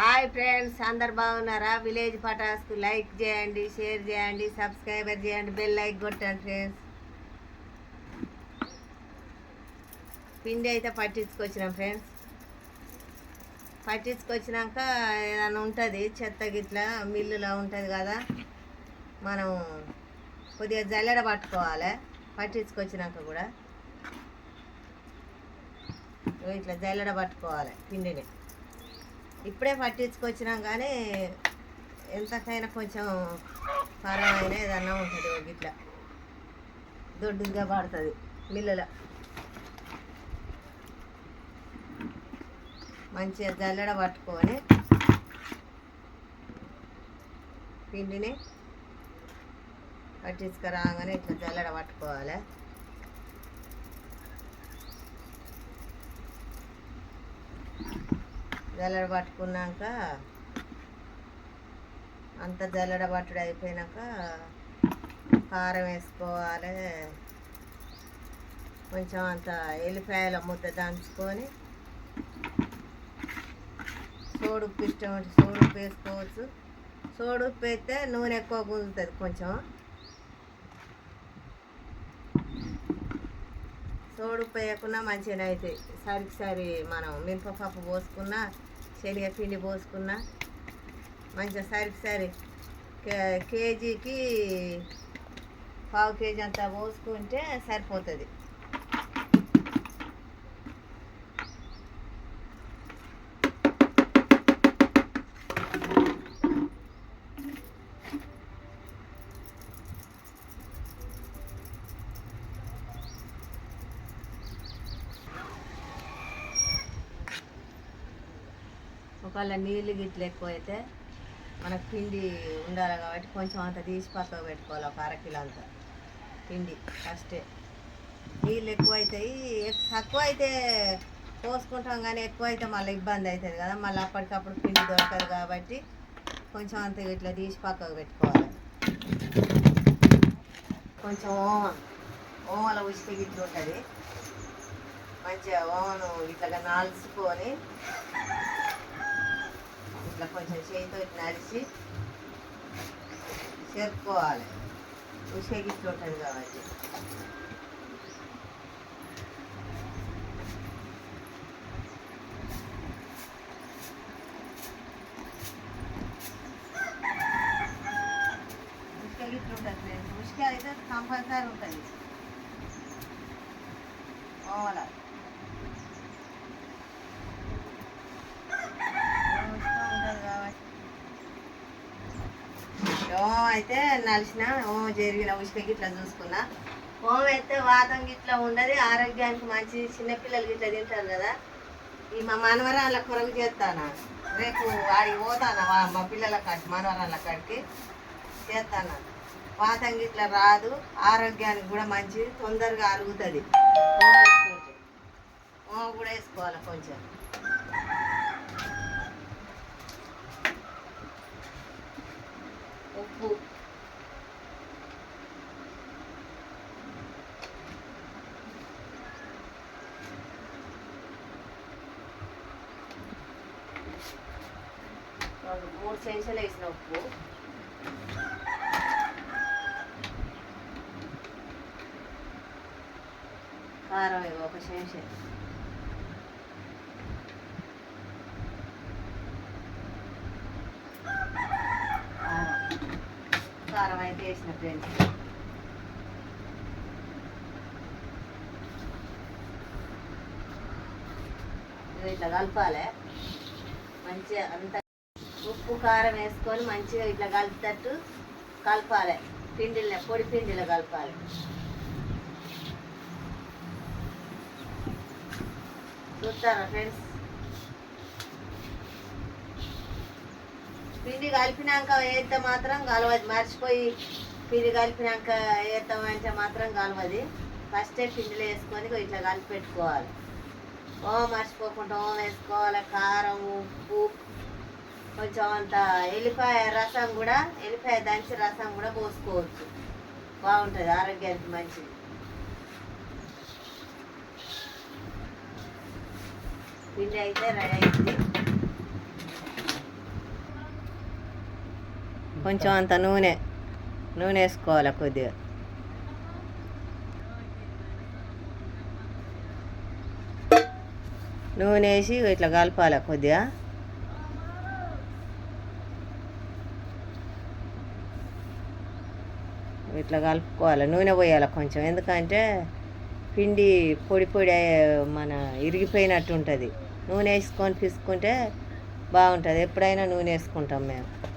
Hi friends అందరు బాగున్నారా? Village పటాస్కు లైక్ చేయండి షేర్ చేయండి సబ్స్క్రైబర్ చేయండి బెల్ లైక్ కొట్టండి ఫ్రెండ్స్. పిండి అయితే పట్టించుకొచ్చినాం ఫ్రెండ్స్. పట్టించుకొచ్చినాక ఏదైనా ఉంటుంది చెత్త గిట్ల మిల్లులో ఉంటుంది కదా మనం కొద్దిగా జల్లెడ పట్టుకోవాలి పట్టించుకొచ్చినాక కూడా. ఇట్లా జల్లెడ పట్టుకోవాలి పిండిని. ఇప్పుడే పట్టించుకొచ్చినాం కానీ ఎంతకైనా కొంచెం పరమైన ఏదన్నా ఉంటుంది ఒక ఇట్లా దొడ్డుగా పడుతుంది మిల్లులో. మంచిగా జల్లెడ పట్టుకొని పిండిని పట్టించుకురాగానే ఇట్లా జల్లెడ పట్టుకోవాలి. జల్లెడ పట్టుకున్నాక అంత జల్లెడ పట్టుడు అయిపోయినాక కారం వేసుకోవాలి. కొంచెం అంత ఎల్లిపాయల ముద్ద దంచుకొని సోడు ఉప్పు ఇష్టం అంటే సోడుప్పు వేసుకోవచ్చు. సోడుప్పు వేస్తే నూనె ఎక్కువ గుంజుతుంది కొంచెం. సోడుప్పు వేయకుండా మంచిగా అవుతాయి సరికి సరి మనం మినపప్పు పోసుకున్నా శనగపిండి పోసుకున్న. మంచిగా సరికి సరి. కే- కేజీకి పావు కేజీ అంతా పోసుకుంటే సరిపోతుంది. ఒకవేళ నీళ్ళు గిట్ల ఎక్కువ అయితే మనకు పిండి ఉండాలి కాబట్టి కొంచెం అంత తీసి పక్కకు పెట్టుకోవాలి ఒక అరకిలో అంత పిండి ఫస్టే. నీళ్ళు ఎక్కువ అవుతాయి తక్కువ అయితే పోసుకుంటాం కానీ ఎక్కువ అయితే మళ్ళీ ఇబ్బంది అవుతుంది కదా. మళ్ళీ అప్పటికప్పుడు పిండి దొరకదు కాబట్టి కొంచెం అంత ఇట్లా తీసి పక్కకు పెట్టుకోవాలి. కొంచెం ఓమ ఓమల ఉసిరి గిట్లు ఉంటుంది. మంచిగా ఓమను ఇట్లా నాల్చుకొని ఇట్లా కొంచెం చేతితో ఇట్లా నడిచి చెరుపుకోవాలి ఉసిరి గిట్ల ఉంటుంది కాబట్టి ఉసిరి గిట్ల ఉంటుంది ఫ్రెండ్స్ ఉసిరి అయితే కంపల్సరీ ఉంటుంది ఓమల ఓం అయితే నలిసిన ఓం జరిగిన ఉసుక గిట్లా చూసుకున్నా. ఓం అయితే వాతం గిట్లా ఉండదు ఆరోగ్యానికి మంచి చిన్నపిల్లలు గిట్లా తింటారు కదా. ఈ మా మనవరాళ్ళ కొరకు చేస్తానా? రేపు వాడికి పోతానా వా- మా పిల్లల కాడికి మనవరాళ్ళ కాడికి? చేస్తానా? వాతం గిట్లా రాదు ఆరోగ్యానికి కూడా మంచిది తొందరగా అరుగుతుంది. ఓం వేసుకుంటే ఓం కూడా వేసుకోవాలి కొంచెం? ఉప్పు. మూడు చెంచాలు వేసిన ఉప్పు. కారం ఒక చెంచా కారం చేసిన ఫ్రెండ్స్ ఇట్లా కలపాలి. మంచిగా అంత ఉప్పు కారం వేసుకొని మంచిగా ఇట్లా కలిపేటట్టు కలపాలి. పిండిలో పొడి పిండిలో కలపాలి. చూస్తారా ఫ్రెండ్స్ పిండి కలిపినాక వేస్తే మాత్రం కలవదు. మర్చిపోయి పిండి కలిపినాక వేస్తామంటే మాత్రం కలవది. ఫస్టే పిండిలో వేసుకొని ఇట్లా కలిపి పెట్టుకోవాలి. ఓం మర్చిపోకుండా ఓం వేసుకోవాలి. కారం ఉప్పు కొంచెం అంత ఎల్లిపాయ రసం కూడా ఎల్లిపాయ దంచి రసం కూడా పోసుకోవచ్చు. బాగుంటుంది ఆరోగ్యానికి మంచిది. పిండి అయితే రెడీ అయింది. కొంచెం అంత నూనె నూనె వేసుకోవాలి కొద్దిగా. నూనె వేసి ఇట్లా కలపాలి కొద్దిగా. ఇట్లా కలుపుకోవాలి నూనె పోయాలి కొంచెం. ఎందుకంటే పిండి పొడి పొడి అయ్యే- మన ఇరిగిపోయినట్టు ఉంటుంది. నూనె వేసుకొని పిసుకుంటే బాగుంటుంది. ఎప్పుడైనా నూనె వేసుకుంటాం మేము.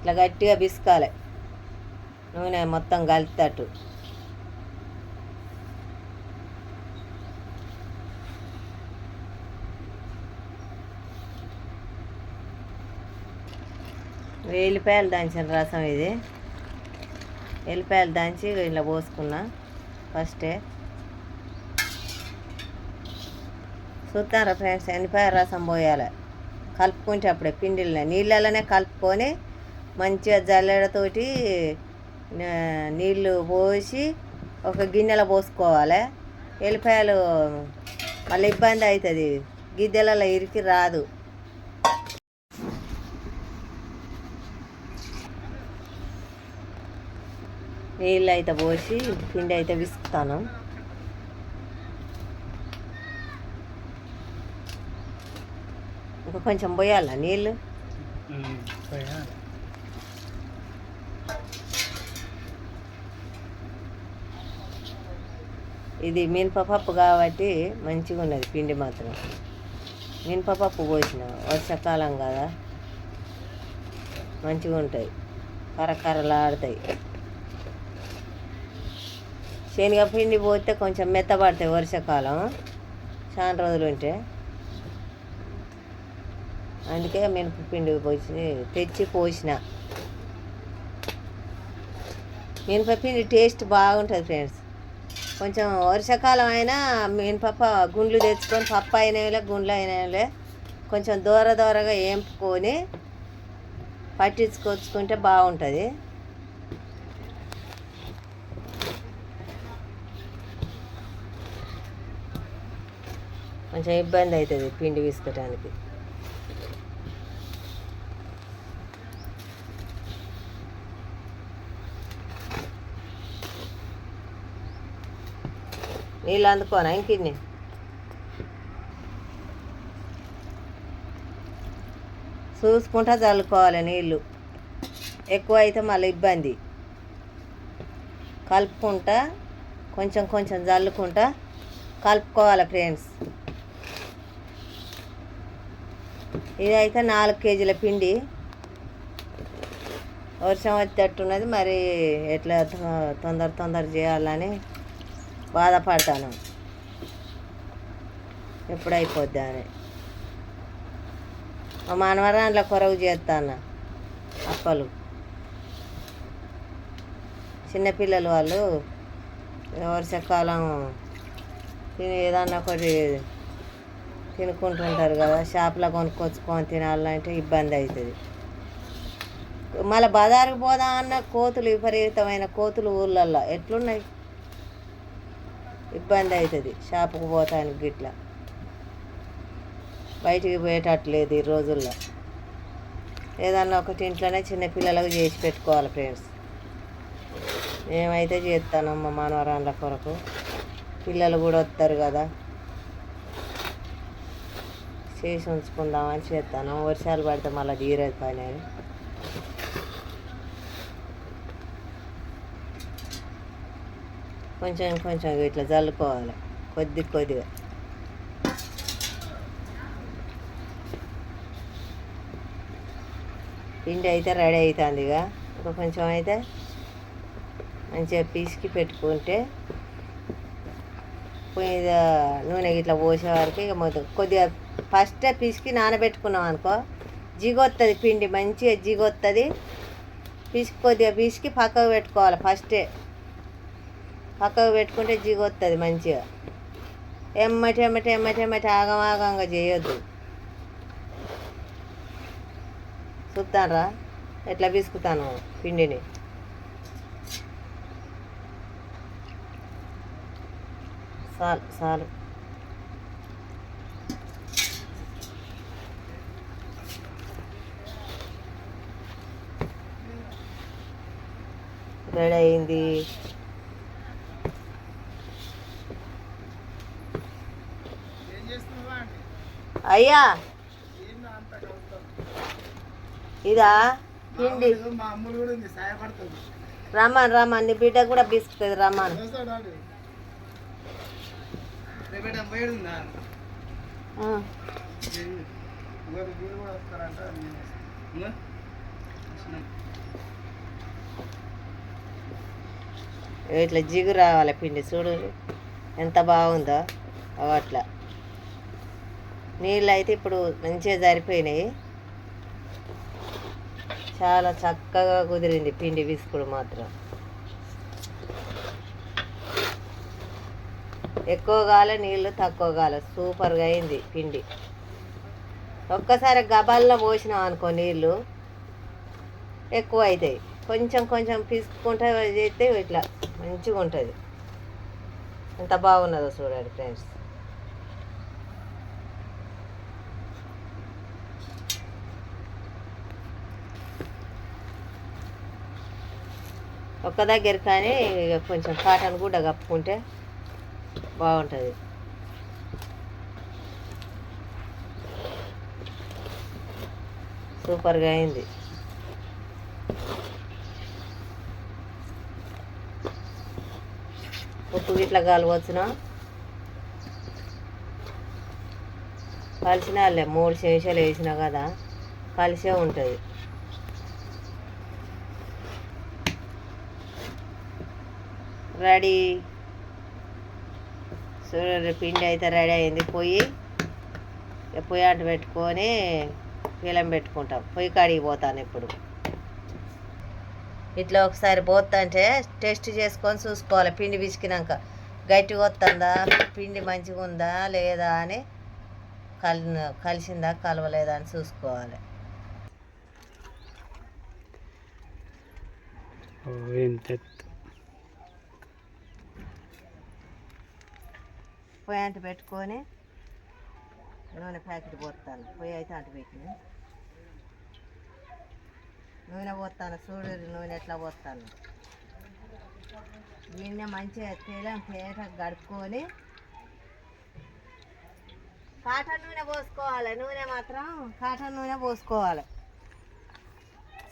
ఇట్లా గట్టిగా పిసుకాలి. నూనె మొత్తం కలితేటట్టు వెల్లిపాయలు దంచిన రసం ఇది. వెల్లిపాయలు దంచి ఇలా పోసుకున్నా ఫస్టే చూస్తారా ఫ్రెండ్స్? ఎల్లిపాయ రసం పోయాలి. కలుపుకుంటే అప్పుడే పిండిలో నీళ్ళలోనే కలుపుకొని మంచిగా జల్లెడతోటి నీళ్ళు పోసి ఒక గిన్నెలో పోసుకోవాలి. ఎల్లిపాయలు మళ్ళీ ఇబ్బంది అవుతుంది. గిద్దెలలో ఇరికి రాదు. నీళ్ళు అయితే పోసి పిండి అయితే విసుకుతాను. ఇంకా కొంచెం పోయాలా నీళ్ళు? ఇది మినపప్పు కాబట్టి మంచిగా ఉన్నది పిండి మాత్రం. మినపప్పు పోసిన వర్షాకాలం కదా మంచిగా ఉంటాయి కరకరలాడుతాయి. శనగ పిండి పోతే కొంచెం మెత్తబడతాయి వర్షాకాలం చాలా రోజులు ఉంటే. అందుకే మినప పిండి పోసి తెచ్చి పోసిన. మినపపిండి టేస్ట్ బాగుంటుంది ఫ్రెండ్స్. కొంచెం వర్షాకాలం అయినా మినపప్ప గుండ్లు తెచ్చుకొని పప్పు అయినవిలే గుండ్లు అయినవిలే కొంచెం దూర దూరగా వేంపుకొని పట్టించుకొచ్చుకుంటే బాగుంటుంది. కొంచెం ఇబ్బంది అవుతుంది పిండి విసుకోవటానికి నీళ్ళు అందుకోనా ఇంకిన్ని చూసుకుంటా చల్లుకోవాలి నీళ్ళు. ఎక్కువ అయితే మళ్ళీ ఇబ్బంది. కలుపుకుంటా కొంచెం కొంచెం చల్లుకుంటా కలుపుకోవాలి ఫ్రెండ్స్. ఇది అయితే నాలుగు కేజీల పిండి. వర్షం వచ్చేటట్టున్నది మరి ఎట్లా తొందర తొందర చేయాలని బాధపడతాను. ఎప్పుడైపోద్దా అని. మా మనవరాన్ల కొరవు చేస్తాను అప్పలు. చిన్నపిల్లలు వాళ్ళు వర్షాకాలం తిని ఏదన్నా ఒకటి తినుకుంటుంటారు కదా షాప్లో కొనుక్కొచ్చుకొని తినాలంటే ఇబ్బంది అవుతుంది. మళ్ళీ బజారుకు పోదా అన్న కోతులు విపరీతమైన కోతులు ఊళ్ళల్లో ఎట్లున్నాయి? ఇబ్బంది అవుతుంది. షాపుకు పోతానికి గిట్లా. బయటికి పోయేటట్లేదు ఈ రోజుల్లో. ఏదన్నా ఒకటి ఇంట్లోనే చిన్న పిల్లలకు చేసి పెట్టుకోవాలి ఫ్రెండ్స్. మేమైతే చేస్తాను మా మనవరాళ్ళ కొరకు. పిల్లలు కూడా వస్తారు కదా. చేసి ఉంచుకుందామని చేస్తాను. వర్షాలు పడితే మళ్ళీ తీరేది పని కొంచెం కొంచెం ఇట్లా చల్లుకోవాలి కొద్ది కొద్దిగా. పిండి అయితే రెడీ అవుతుంది ఇక. ఇంకా కొంచెం అయితే మంచిగా పిసికి పెట్టుకుంటే పొయ్యి మీద నూనె ఇట్లా పోసే వరకు ఇక మొత్తం కొద్దిగా ఫస్ట్ పిసికి నానబెట్టుకున్నాం అనుకో జిగొస్తుంది పిండి మంచిగా జిగొస్తుంది పిసికి కొద్దిగా పిసికి పక్కకు పెట్టుకోవాలి ఫస్టే. పక్కకు పెట్టుకుంటే జిగొస్తుంది మంచిగా. ఎమ్మటి ఎమ్మటి ఎమ్మటి ఎమ్మటి ఆగమాగంగా చేయొద్దు. చూస్తానరా ఎట్లా పిసుకుతాను పిండిని? చాలు చాలు రెడీ అయింది. అయ్యా. ఇదా? పిండి రమ్మన్ రమ్మన్. నీ బిడ్డ కూడా బిస్కుతుంది. వస్తున్నాం. ఇట్లా జిగు రావాలి పిండి చూడు. ఎంత బాగుందో. అట్లా. నీళ్ళు అయితే ఇప్పుడు మంచిగా సరిపోయినాయి చాలా చక్కగా కుదిరింది పిండి విసుకుడు మాత్రం. ఎక్కువ కాలే నీళ్ళు తక్కువ కాలే. సూపర్గా అయింది పిండి. ఒక్కసారి గబాల్లో పోసినాం అనుకో నీళ్ళు. ఎక్కువ అవుతాయి కొంచెం కొంచెం పిసుకుంటే చేస్తే ఇట్లా మంచిగా ఉంటుంది ఎంత బాగున్నదో చూడండి ఫ్రెండ్స్. ఒక్క దగ్గర కానీ ఇక కొంచెం కాటన్ కూడా కప్పుకుంటే బాగుంటుంది. సూపర్గా అయింది. ఉప్పు గిట్ల కలిసిన కలిసినాలే మూడు చెంచాలు వేసినా కదా కలిసే ఉంటుంది. రెడీ. చూడండి పిండి అయితే రెడీ అయింది. పొయ్యి పొయ్యి అంటు పెట్టుకొని పీలం పెట్టుకుంటాం. పొయ్యి కాడికి పోతాను ఇప్పుడు ఇట్లా ఒకసారి పోతుంటే టెస్ట్ చేసుకొని చూసుకోవాలి. పిండి పిసికినాక గట్టిగా వస్తుందా పిండి మంచిగా ఉందా? లేదా అని కలి కలిసిందా? కలవలేదా అని చూసుకోవాలి. పొయ్యి అంటు పెట్టుకొని నూనె ప్యాకెట్ పోతాను పొయ్యి అయితే అంటు పెట్టిన. నూనె పోతాను చూడు నూనె ఎట్లా పోతాను గిన్నె మంచిగా తేలం పేట గడుపుకొని కాటన్ నూనె పోసుకోవాలి. నూనె మాత్రం కాటన్ నూనె పోసుకోవాలి.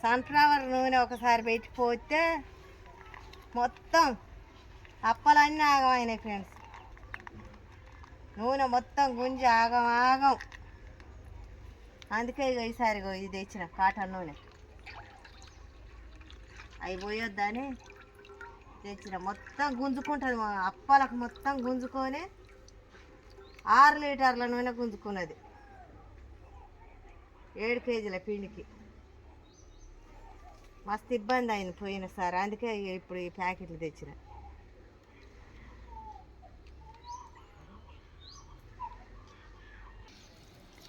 సన్ఫ్లవర్ నూనె ఒకసారి పెట్టిపోతే మొత్తం అప్పలన్నీ ఆగమైనాయి ఫ్రెండ్స్ నూనె మొత్తం గుంజి ఆగం ఆగం. అందుకే ఇగో ఈసారి ఇది తెచ్చిన కాటన్ నూనె. అవి పోయొద్దని తెచ్చిన. మొత్తం గుంజుకుంటుంది అప్పలకు మొత్తం గుంజుకొని ఆరు లీటర్ల నూనె గుంజుకున్నది. ఏడు కేజీల పిండికి. మస్తు ఇబ్బంది అయింది పోయినసారి. అందుకే ఇప్పుడు ఈ ప్యాకెట్లు తెచ్చిన.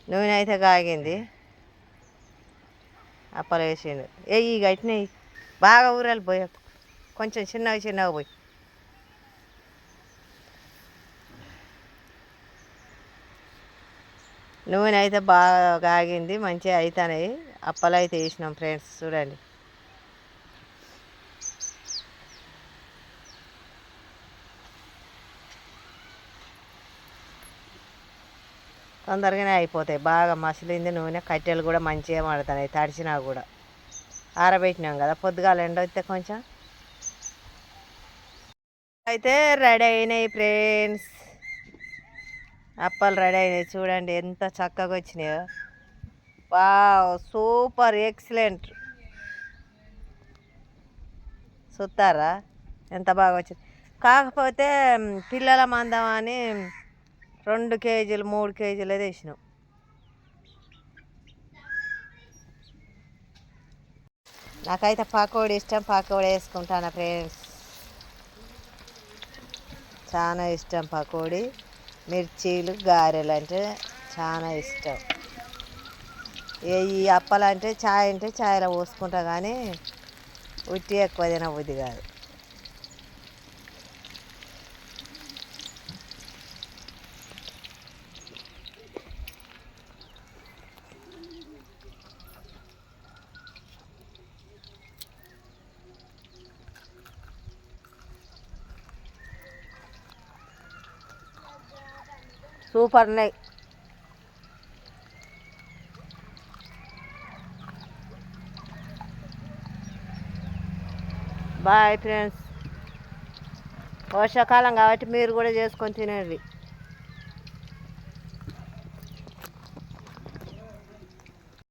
నూనె అయితే కాగింది. అప్పలు వేసిండు. ఏ ఈ గట్టినవి బాగా ఊరాలు పోయి కొంచెం చిన్నగా చిన్నగా పోయి. నూనె అయితే బాగా కాగింది మంచిగా అవుతున్నాయి అప్పలు అయితే వేసినాం ఫ్రెండ్స్ చూడండి. తొందరగానే అయిపోతాయి. బాగా మసిలింది నూనె కట్టెలు కూడా మంచిగా మడుతున్నాయి తడిచినా కూడా. ఆరబెట్టినాం కదా పొద్దుగాల ఎండ వస్తే కొంచెం. అయితే రెడీ అయినాయి ఫ్రెండ్స్. అప్పలు రెడీ అయినాయి. చూడండి ఎంత చక్కగా వచ్చినాయో. Wow super excellent. చూస్తారా ఎంత బాగా వచ్చింది. కాకపోతే పిల్లల మందం అని రెండు కేజీలు మూడు కేజీలు వేసినాం. నాకైతే పకోడీ ఇష్టం పకోడీ వేసుకుంటాను ఫ్రెండ్స్. చాలా ఇష్టం పకోడీ. మిర్చీలు గారెలు అంటే చాలా ఇష్టం. ఏ ఈ అప్పలంటే ఛాయ్ చాయ్ అంటే చాయ్లో పోసుకుంటా కానీ ఉట్టి ఎక్కువ తినబుద్ధి కాదు. సూపర్ ఉన్నాయి. Bye friends. వర్షాకాలం కాబట్టి మీరు కూడా చేసుకొని తినండి.